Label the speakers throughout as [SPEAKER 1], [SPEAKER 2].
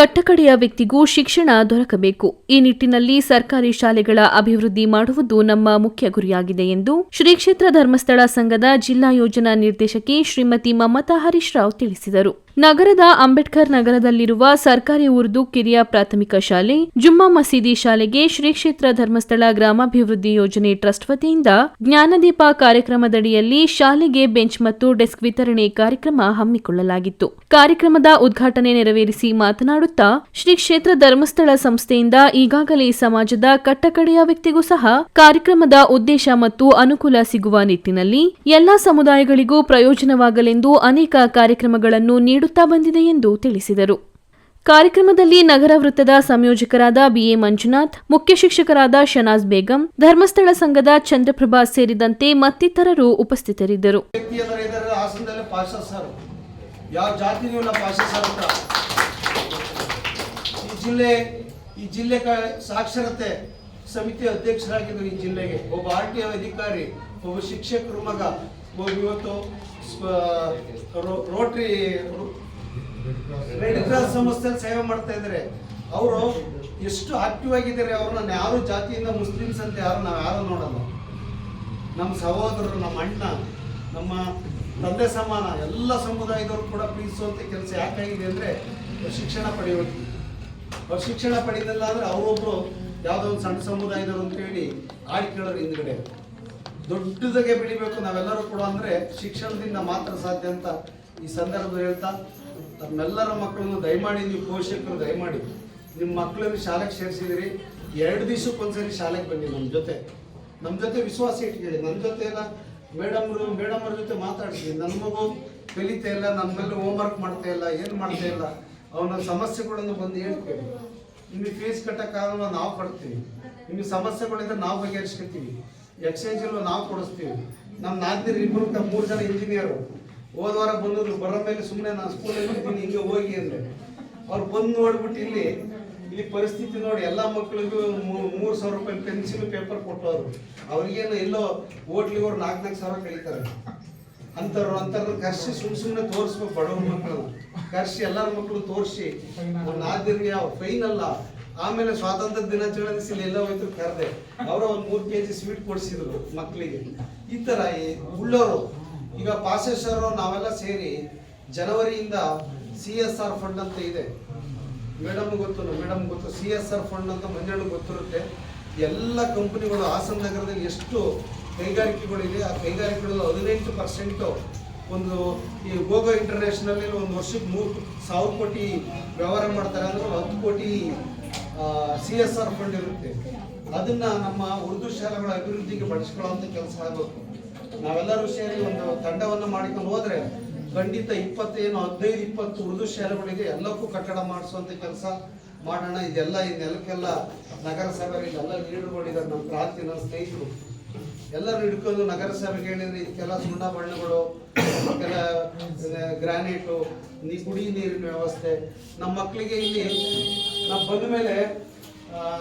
[SPEAKER 1] ಕಟ್ಟಕಡೆಯ ವ್ಯಕ್ತಿಗೂ ಶಿಕ್ಷಣ ದೊರಕಬೇಕು. ಈ ನಿಟ್ಟಿನಲ್ಲಿ ಸರ್ಕಾರಿ ಶಾಲೆಗಳ ಅಭಿವೃದ್ಧಿ ಮಾಡುವುದು ನಮ್ಮ ಮುಖ್ಯ ಗುರಿಯಾಗಿದೆ ಎಂದು ಶ್ರೀ ಕ್ಷೇತ್ರ ಧರ್ಮಸ್ಥಳ ಸಂಘದ ಜಿಲ್ಲಾ ಯೋಜನಾ ನಿರ್ದೇಶಕಿ ಶ್ರೀಮತಿ ಮಮತಾ ಹರೀಶ್ ರಾವ್ ತಿಳಿಸಿದರು. ನಗರದ ಅಂಬೇಡ್ಕರ್ ನಗರದಲ್ಲಿರುವ ಸರ್ಕಾರಿ ಉರ್ದು ಕಿರಿಯ ಪ್ರಾಥಮಿಕ ಶಾಲೆ, ಜುಮ್ಮಾ ಮಸೀದಿ ಶಾಲೆಗೆ ಶ್ರೀ ಕ್ಷೇತ್ರ ಧರ್ಮಸ್ಥಳ ಗ್ರಾಮಾಭಿವೃದ್ಧಿ ಯೋಜನೆ ಟ್ರಸ್ಟ್ ವತಿಯಿಂದ ಜ್ಞಾನದೀಪ ಕಾರ್ಯಕ್ರಮದಡಿಯಲ್ಲಿ ಶಾಲೆಗೆ ಬೆಂಚ್ ಮತ್ತು ಡೆಸ್ಕ್ ವಿತರಣೆ ಕಾರ್ಯಕ್ರಮ ಹಮ್ಮಿಕೊಳ್ಳಲಾಗಿತ್ತು. ಕಾರ್ಯಕ್ರಮದ ಉದ್ಘಾಟನೆ ನೆರವೇರಿಸಿ ಮಾತನಾಡುತ್ತಾ ಶ್ರೀ ಕ್ಷೇತ್ರ ಧರ್ಮಸ್ಥಳ ಸಂಸ್ಥೆಯಿಂದ ಈಗಾಗಲೇ ಸಮಾಜದ ಕಟ್ಟಕಡೆಯ ವ್ಯಕ್ತಿಗೂ ಸಹ ಕಾರ್ಯಕ್ರಮದ ಉದ್ದೇಶ ಮತ್ತು ಅನುಕೂಲ ಸಿಗುವ ನಿಟ್ಟಿನಲ್ಲಿ ಎಲ್ಲಾ ಸಮುದಾಯಗಳಿಗೂ ಪ್ರಯೋಜನವಾಗಲೆಂದು ಅನೇಕ ಕಾರ್ಯಕ್ರಮಗಳನ್ನು ನೀಡುತ್ತಾ ಬಂದಿದೆ ಎಂದು ತಿಳಿಸಿದರು. ಕಾರ್ಯಕ್ರಮದಲ್ಲಿ ನಗರ ವೃತ್ತದ ಸಂಯೋಜಕರಾದ ಬಿಎ ಮಂಜುನಾಥ್, ಮುಖ್ಯ ಶಿಕ್ಷಕರಾದ ಶನಾಜ್ ಬೇಗಂ, ಧರ್ಮಸ್ಥಳ ಸಂಘದ ಚಂದ್ರಪ್ರಭಾ ಸೇರಿದಂತೆ ಮತ್ತಿತರರು ಉಪಸ್ಥಿತರಿದ್ದರು.
[SPEAKER 2] ಈ ಜಿಲ್ಲೆ ಸಾಕ್ಷರತೆ ಸಮಿತಿ ಅಧ್ಯಕ್ಷರಾಗಿದ್ದರು ಈ ಜಿಲ್ಲೆಗೆ. ಒಬ್ಬ ಆರ್ ಟಿ ಅಧಿಕಾರಿ, ಒಬ್ಬ ಶಿಕ್ಷಕರು ಮಗ. ಒಬ್ಬ ಇವತ್ತು ರೋಟ್ರಿ ರೆಡ್ ಕ್ರಾಸ್ ಸಂಸ್ಥೆಯಲ್ಲಿ ಸೇವೆ ಮಾಡ್ತಾ ಇದ್ದಾರೆ. ಅವರು ಎಷ್ಟು ಆಕ್ಟಿವ್ ಆಗಿದ್ದಾರೆ ಅವ್ರನ್ನ ಯಾರು ಜಾತಿಯಿಂದ ಮುಸ್ಲಿಮ್ಸ್ ಅಂತ ಯಾರು ನಾವು ಯಾರು ನೋಡಲ್ಲ. ನಮ್ಮ ಸಹೋದರರು ನಮ್ಮ ಅಣ್ಣ, ನಮ್ಮ ತಂದೆ ಸಮಾನ, ಎಲ್ಲ ಸಮುದಾಯದವರು ಕೂಡ ಪ್ರೀತಿಸುವಂಥ ಕೆಲಸ ಯಾಕಾಗಿದೆ ಅಂದರೆ ಶಿಕ್ಷಣ ಪಡೆಯೋದು ಅವ್ರು ಶಿಕ್ಷಣ ಪಡೆದಿಲ್ಲ ಅಂದರೆ ಅವರೊಬ್ಬರು ಯಾವುದೋ ಒಂದು ಸಣ್ಣ ಸಮುದಾಯದವರು ಅಂತೇಳಿ ಆಡಿ ಕೇಳೋರು ಹಿಂದ್ಗಡೆ. ದೊಡ್ಡದಾಗೆ ಬೆಳಿಬೇಕು ನಾವೆಲ್ಲರೂ ಕೂಡ ಅಂದರೆ ಶಿಕ್ಷಣದಿಂದ ಮಾತ್ರ ಸಾಧ್ಯ ಅಂತ ಈ ಸಂದರ್ಭದಲ್ಲಿ ಹೇಳ್ತಾ, ತಮ್ಮೆಲ್ಲರ ಮಕ್ಕಳನ್ನು ದಯಮಾಡಿ ನೀವು ಪೋಷಕರು ದಯಮಾಡಿ. ನಿಮ್ಮ ಮಕ್ಕಳನ್ನು ಶಾಲೆಗೆ ಸೇರಿಸಿದಿರಿ. ಎರಡು ದಿವಸಕ್ಕೊಂದ್ಸರಿ ಶಾಲೆಗೆ ಬನ್ನಿ ನಮ್ಮ ಜೊತೆ. ನಮ್ಮ ಜೊತೆ ವಿಶ್ವಾಸ ಇಟ್ಕೊಳ್ಳಿ. ನನ್ನ ಜೊತೆ ಎಲ್ಲ ಮೇಡಮ್ರು ಮೇಡಮ್ರ ಜೊತೆ ಮಾತಾಡ್ತೀನಿ ನನ್ನ ಮಗು ಕಲಿತಾ ಇಲ್ಲ ನನ್ನ ಮೇಲೆ ಹೋಮ್ವರ್ಕ್ ಮಾಡ್ತಾ ಇಲ್ಲ, ಏನು ಮಾಡ್ತಾ ಇಲ್ಲ, ಅವನ ಸಮಸ್ಯೆಗಳನ್ನು ಬಂದು ಹೇಳ್ಕೊಳ್ಳಿ. ನಿಮಗೆ ಫೀಸ್ ಕಟ್ಟೋಕ್ಕಾಗಲ್ಲ, ನಾವು ಕೊಡ್ತೀವಿ. ನಿಮಗೆ ಸಮಸ್ಯೆಗಳಿದ್ರೆ ನಾವು ಬಗೆಹರಿಸ್ಕೊತೀವಿ. ಎಕ್ಸ್ಚೇಂಜ್ ಅಲ್ಲೂ ನಾವು ಕೊಡಿಸ್ತೀವಿ. ನಮ್ಮ ನಾಲ್ಕು ಇಬ್ಬರು ಮೂರು ಜನ ಇಂಜಿನಿಯರು ಹೋದ ವಾರ ಬಂದಿದ್ರು ಬರೋ ಮೇಲೆ ಸುಮ್ಮನೆ ನಾನು ಸ್ಕೂಲಲ್ಲಿ ಇದ್ದೀನಿ ಹಿಂಗೆ ಹೋಗಿ ಅಂದರೆ. ಅವ್ರು ಬಂದು ನೋಡ್ಬಿಟ್ಟು ಇಲ್ಲಿ ಇಲ್ಲಿ ಪರಿಸ್ಥಿತಿ ನೋಡಿ, ಎಲ್ಲ ಮಕ್ಕಳಿಗೂ ಮೂರು ಸಾವಿರ ರೂಪಾಯಿ ಪೆನ್ಸಿಲ್ ಪೇಪರ್ ಕೊಟ್ಟವರು ಅವ್ರಿಗೇನು ಎಲ್ಲೋ ಹೋಟ್ಲಿಗೆ ಅವ್ರು ನಾಲ್ಕು ನಾಲ್ಕು ಸಾವಿರ ಕಳೀತಾರೆ. ಅಂಥವ್ರು, ಅಂಥವ್ರನ್ನ ಕರ್ಸಿ ಸುಮ್ಮ ಸುಮ್ಮನೆ ತೋರಿಸ್ಬೇಕು ಬಡವ್ರ ಮಕ್ಕಳನ್ನ ಕರ್ಸಿ ಎಲ್ಲರ ಮಕ್ಕಳು ತೋರಿಸಿ. ನಾದಿರ್ಗೆ ಫೈನ್ ಅಲ್ಲ ಆಮೇಲೆ ಸ್ವಾತಂತ್ರ್ಯ ದಿನಾಚರಣೆ ದಿವಸ ಎಲ್ಲ ಹೋಯ್ತು ಕರೆದೆ. ಅವರ ಒಂದು ಮೂರು ಕೆ ಜಿ ಸ್ವೀಟ್ ಕೊಡಿಸಿದ್ರು ಮಕ್ಕಳಿಗೆ ಈ ಥರ ಉಳ್ಳೋರು. ಈಗ ಪಾಸೇಶ್ವರು ನಾವೆಲ್ಲ ಸೇರಿ ಜನವರಿಯಿಂದ ಸಿ ಎಸ್ ಆರ್ ಫಂಡ್ ಅಂತ ಇದೆ. ಮೇಡಮ್ ಗೊತ್ತು ಮೇಡಮ್ ಗೊತ್ತು ಸಿ ಎಸ್ ಆರ್ ಫಂಡ್ ಅಂತ ಮಂಜಣ್ಣ ಗೊತ್ತಿರುತ್ತೆ. ಎಲ್ಲ ಕಂಪನಿಗಳು ಹಾಸನ ನಗರದಲ್ಲಿ ಎಷ್ಟು ಕೈಗಾರಿಕೆಗಳಿದೆ, ಆ ಕೈಗಾರಿಕೆಗಳಲ್ಲಿ ಹದಿನೆಂಟು ಪರ್ಸೆಂಟು ಒಂದು ಈ ಗೋಗೋ ಇಂಟರ್ನ್ಯಾಷನಲ್ಲಿ ಒಂದು ವರ್ಷಕ್ಕೆ ಮೂರು ಸಾವಿರ ಕೋಟಿ ವ್ಯವಹಾರ ಮಾಡ್ತಾರೆ. ಅಂದ್ರೆ ಹತ್ತು ಕೋಟಿ ಸಿ ಎಸ್ ಆರ್ ಫಂಡ್ ಇರುತ್ತೆ. ಅದನ್ನ ನಮ್ಮ ಉರ್ದು ಶಾಲೆಗಳ ಅಭಿವೃದ್ಧಿಗೆ ಬಳಸ್ಕೊಳ್ಳೋಂಥ ಕೆಲಸ ಆಗಬೇಕು. ನಾವೆಲ್ಲರೂ ಸೇರಿ ಒಂದು ತಂಡವನ್ನು ಮಾಡಿಕೊಂಡು ಹೋದ್ರೆ ಖಂಡಿತ ಇಪ್ಪತ್ತೇನು, ಹದಿನೈದು, ಇಪ್ಪತ್ತು ಉರ್ದು ಶಾಲೆಗಳಿಗೆ ಎಲ್ಲಕ್ಕೂ ಕಟ್ಟಡ ಮಾಡಿಸುವಂತ ಕೆಲಸ ಮಾಡೋಣ. ಇದೆಲ್ಲ ಈ ನೆಲಕ್ಕೆಲ್ಲ ನಗರಸಭೆ ಇದೆಲ್ಲ ಲೀಡರ್ಗಳಿದ್ದಾರೆ ನಮ್ಮ ಪ್ರಾಂತಿನ ಸ್ನೇಹಿತರು. ಎಲ್ಲರೂ ಹಿಡ್ಕೊಂಡು ನಗರಸಭೆಗೆ ಹೇಳಿದ್ರೆ ಇದಕ್ಕೆಲ್ಲ ಸುಣ್ಣ ಬಣ್ಣಗಳು, ಕೆಲ ಗ್ರಾನೈಟು, ನೀ ಕುಡಿ ನೀರಿನ ವ್ಯವಸ್ಥೆ. ನಮ್ಮ ಮಕ್ಕಳಿಗೆ ಇಲ್ಲಿ ನಾವು ಬಂದ ಮೇಲೆ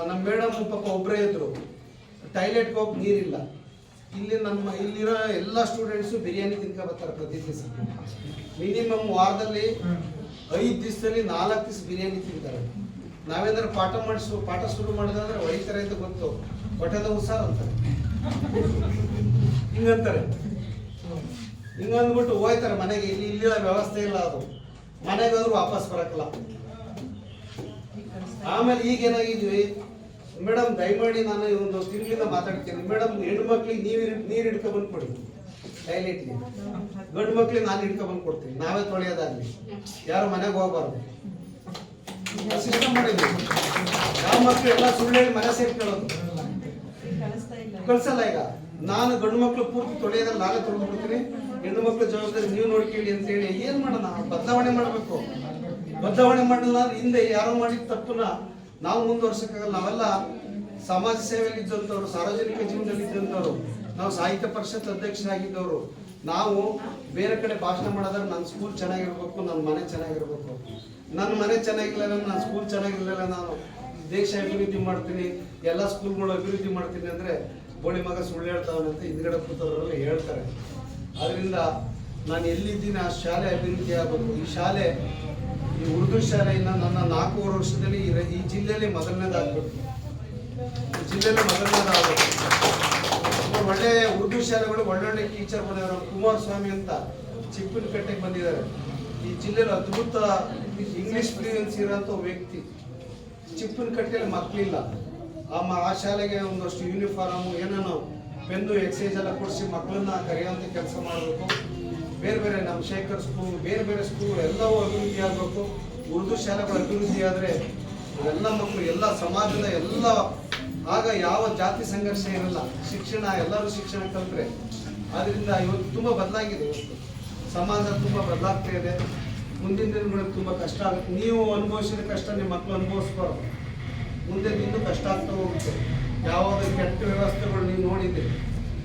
[SPEAKER 2] ನಮ್ಮ ಮೇಡಮ್ ಪಾಪ ಒಬ್ಬರೇ ಇದ್ರು. ಟಾಯ್ಲೆಟ್ಗೆ ಹೋಗಿ ನೀರಿಲ್ಲ. ಇಲ್ಲಿ ನಮ್ಮ, ಇಲ್ಲಿರೋ ಎಲ್ಲ ಸ್ಟೂಡೆಂಟ್ಸು ಬಿರಿಯಾನಿ ತಿನ್ಕೊ ಬರ್ತಾರೆ ಪ್ರತಿ ದಿವಸ. ಮಿನಿಮಮ್ ವಾರದಲ್ಲಿ ಐದು ದಿವಸದಲ್ಲಿ ನಾಲ್ಕು ದಿವಸ ಬಿರಿಯಾನಿ ತಿಂತಾರೆ. ನಾವೇನಾದ್ರು ಪಾಠ ಮಾಡಿಸು, ಪಾಠ ಶುರು ಮಾಡಿದ್ರೆ ಹೊಡಿತಾರೆ ಅಂತ ಗೊತ್ತು. ಹೊಟ್ಟೆದ ಉಸಾರ್ ಅಂತಾರೆ. ಹಿಂಗಂತಾರೆ. ಹಿಂಗಂದ್ಬಿಟ್ಟು ಹೋಯ್ತಾರೆ ಮನೆಗೆ. ಇಲ್ಲಿ ಇಲ್ಲಿ ವ್ಯವಸ್ಥೆ ಇಲ್ಲ ಅದು. ಮನೆಗೆ ಹೋದ್ರು ವಾಪಸ್ ಬರಕಲ್ಲ ಆಮೇಲೆ ಈಗ ಏನಾಗಿದ್ವಿ ಮೇಡಮ್, ದಯಮಾಡಿ ನಾನು ಒಂದು ತಿಂಗಳಿಂದ ಮಾತಾಡ್ತೀನಿ. ಮೇಡಮ್, ಹೆಣ್ಣು ಮಕ್ಳಿಗೆ ನೀರು ನೀರು ಹಿಡ್ಕೊ ಬಂದು ಕೊಡಿ ಟೈಲೆಟ್ಗೆ ಗಂಡು ಮಕ್ಳಿಗೆ ನಾನು ಹಿಡ್ಕೊ ಬಂದು ಕೊಡ್ತೀನಿ ನಾವೇ ತೊಳೆಯೋದಾಗ್ಲಿ. ಯಾರು ಮನೆಗೆ ಹೋಗಬಾರ್ದು. ಸಿಸ್ಟಮ್ ಮಾಡಿದ್ವಿ. ಯಾವ ಮಕ್ಳು ಎಲ್ಲ ಸುಳ್ಳು ಮನೆ ಸೇರ್ಕೊಳ್ಳೋದು. ಕಳ್ಸಲ್ಲ ಈಗ. ನಾನು ಗಂಡು ಮಕ್ಳು ಪೂರ್ತಿ ತೊಳೆಯೋದ್ರಲ್ಲಿ ನಾನೇ ತೊಳೆದು ಬಿಡ್ತೀನಿ. ಹೆಣ್ಣು ಮಕ್ಳು ಜವಾಬ್ದಾರಿ ನೀವು ನೋಡ್ಕೊಳ್ಳಿ ಅಂತ ಹೇಳಿ ಏನ್ ಮಾಡೋಣ? ಬದಲಾವಣೆ ಮಾಡಬೇಕು. ಬದಲಾವಣೆ ಮಾಡಲ್ಲ ಹಿಂದೆ ಯಾರೋ ಮಾಡಿದ ತಪ್ಪನ್ನ ನಾವು ಮುಂದುವರ್ಸಕ್ಕಾಗಲ್ಲ. ನಾವೆಲ್ಲ ಸಮಾಜ ಸೇವೆಯಲ್ಲಿ ಇದ್ದಂಥವ್ರು ಸಾರ್ವಜನಿಕ ಜೀವನದಲ್ಲಿ ಇದ್ದಂಥವ್ರು ನಾವು ಸಾಹಿತ್ಯ ಪರಿಷತ್ ಅಧ್ಯಕ್ಷರಾಗಿದ್ದವರು, ನಾವು ಬೇರೆ ಕಡೆ ಭಾಷಣ ಮಾಡೋದ್ರೆ ನನ್ನ ಸ್ಕೂಲ್ ಚೆನ್ನಾಗಿರ್ಬೇಕು, ನನ್ನ ಮನೆ ಚೆನ್ನಾಗಿರ್ಬೇಕು. ನನ್ನ ಮನೆ ಚೆನ್ನಾಗಿಲ್ಲ ನನ್ನ ಸ್ಕೂಲ್ ಚೆನ್ನಾಗಿರಲಿಲ್ಲ ನಾನು ದೇಶ ಅಭಿವೃದ್ಧಿ ಮಾಡ್ತೀನಿ, ಎಲ್ಲ ಸ್ಕೂಲ್ಗಳು ಅಭಿವೃದ್ಧಿ ಮಾಡ್ತೀನಿ ಅಂದ್ರೆ ಬೋಳಿ ಮಗ ಸುಳ್ಳು ಹೇಳ್ತಾವನೆ ಅಂತ ಹಿಂದ್ಗಡೆ ಕೂತವರೆಲ್ಲ ಹೇಳ್ತಾರೆ. ಅದರಿಂದ ನಾನು ಎಲ್ಲಿದ್ದೀನಿ, ಆ ಶಾಲೆ ಅಭಿವೃದ್ಧಿ ಆಗಬೇಕು. ಈ ಶಾಲೆ, ಈ ಉರ್ದು ಶಾಲೆಯಿಂದ ನನ್ನ ನಾಲ್ಕೂವರೆ ವರ್ಷದಲ್ಲಿ ಈ ಜಿಲ್ಲೆಯಲ್ಲಿ ಮೊದಲನೇದಾಗಬೇಕು. ಈ ಜಿಲ್ಲೆಯಲ್ಲಿ ಮೊದಲನೇದಾಗಬೇಕು. ಒಳ್ಳೆ ಉರ್ದು ಶಾಲೆಗಳು, ಒಳ್ಳೊಳ್ಳೆ ಟೀಚರ್ ಬಂದಿದ್ದಾರೆ ಕುಮಾರಸ್ವಾಮಿ ಅಂತ ಚಿಕ್ಕನಕಟ್ಟೆಗೆ ಬಂದಿದ್ದಾರೆ. ಈ ಜಿಲ್ಲೆಯಲ್ಲಿ ಅದ್ಭುತ ಇಂಗ್ಲಿಷ್ ಫ್ಲೂಯೆನ್ಸಿ ಇರೋಂಥ ವ್ಯಕ್ತಿ. ಚಿಪ್ಪನಕಟ್ಟೆಯಲ್ಲಿ ಮಕ್ಕಳಿಲ್ಲ. ಆ ಶಾಲೆಗೆ ಒಂದಷ್ಟು ಯೂನಿಫಾರ್ಮು ಏನೇನೋ ಪೆನ್ನು ಎಕ್ಸೈಸ್ ಎಲ್ಲ ಕೊಡಿಸಿ ಮಕ್ಕಳನ್ನ ಕರೆಯುವಂಥ ಕೆಲಸ ಮಾಡಬೇಕು. ಬೇರೆ ಬೇರೆ ನಮ್ಮ ಶೇಖರ್ ಸ್ಕೂಲ್ ಬೇರೆ ಬೇರೆ ಸ್ಕೂಲ್ ಎಲ್ಲವೂ ಅಭಿವೃದ್ಧಿ ಆಗಬೇಕು. ಉರ್ದು ಶಾಲೆಗಳು ಅಭಿವೃದ್ಧಿ ಆದರೆ ಎಲ್ಲ ಮಕ್ಕಳು, ಎಲ್ಲ ಸಮಾಜದ ಎಲ್ಲ, ಆಗ ಯಾವ ಜಾತಿ ಸಂಘರ್ಷ ಇರಲ್ಲ. ಶಿಕ್ಷಣ, ಎಲ್ಲರೂ ಶಿಕ್ಷಣ ಕಲಿತ್ರೆ. ಅದರಿಂದ ಇವತ್ತು ತುಂಬ ಬದಲಾಗಿದೆ ಇವತ್ತು. ಸಮಾಜ ತುಂಬ ಬದಲಾಗ್ತಾ ಇದೆ. ಮುಂದಿನ ದಿನಗಳಲ್ಲಿ ತುಂಬ ಕಷ್ಟ ಆಗುತ್ತೆ. ನೀವು ಅನುಭವಿಸಿದ ಕಷ್ಟ ನಿಮ್ಮ ಮಕ್ಕಳು ಅನುಭವಿಸ್ಬಾರ್ದು ಮುಂದೆ ನಿಂದು ಕಷ್ಟ ಆಗ್ತಾ ಹೋಗುತ್ತೆ. ಯಾವುದೇ ಕೆಟ್ಟ ವ್ಯವಸ್ಥೆಗಳು ನೀವು ನೋಡಿದ್ದೀರಿ,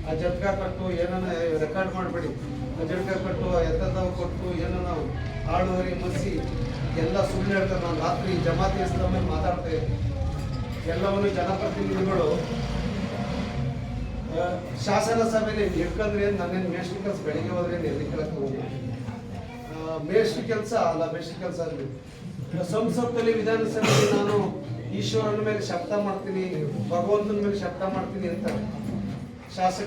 [SPEAKER 2] ಆ ಜಟ್ಕ ಕಟ್ಟು ಏನನ್ನ ರೆಕಾರ್ಡ್ ಮಾಡಬೇಡಿ. ಆ ಜಟ್ಕ ಕಟ್ಟು ಎತ್ತದವು ಕೊಟ್ಟು ಏನನ್ನ ಆಳುವರಿ ಮಸಿ, ಎಲ್ಲ ಸುಳ್ಳು ಹೇಳ್ತಾರೆ. ನಾನು ರಾತ್ರಿ ಜಮಾತಿ ಹೆಸರ ಮೇಲೆ ಮಾತಾಡ್ತಾ ಎಲ್ಲವನ್ನು ಜನಪ್ರತಿನಿಧಿಗಳು ಶಾಸನ ಸಭೆಯಲ್ಲಿ ಹಿಡ್ಕೊಂಡ್ರೆ ನನ್ನೇನು ಮೇಷ್ಟ್ರ ಕೆಲಸ ಬೆಳಿಗ್ಗೆ ಹೋದ್ರೆ ಎಲ್ಲಿ ಕೆಲಸ ಹೋಗಿ ಮೇಷ್ಟ್ರ ಕೆಲಸ ಅಲ್ಲ, ಮೇಷ್ಟ್ರಿ ಕೆಲಸ ಆಗಲಿ ಸಂಸತ್ತಲ್ಲಿ ವಿಧಾನಸಭೆಯಲ್ಲಿ ನಾನು ಈಶ್ವರನ ಮೇಲೆ ಶಬ್ದ ಮಾಡ್ತೀನಿ ಭಗವಂತನ ಮೇಲೆ ಶಬ್ದ ಮಾಡ್ತೀನಿ ಅಂತ ಶಾಸಕ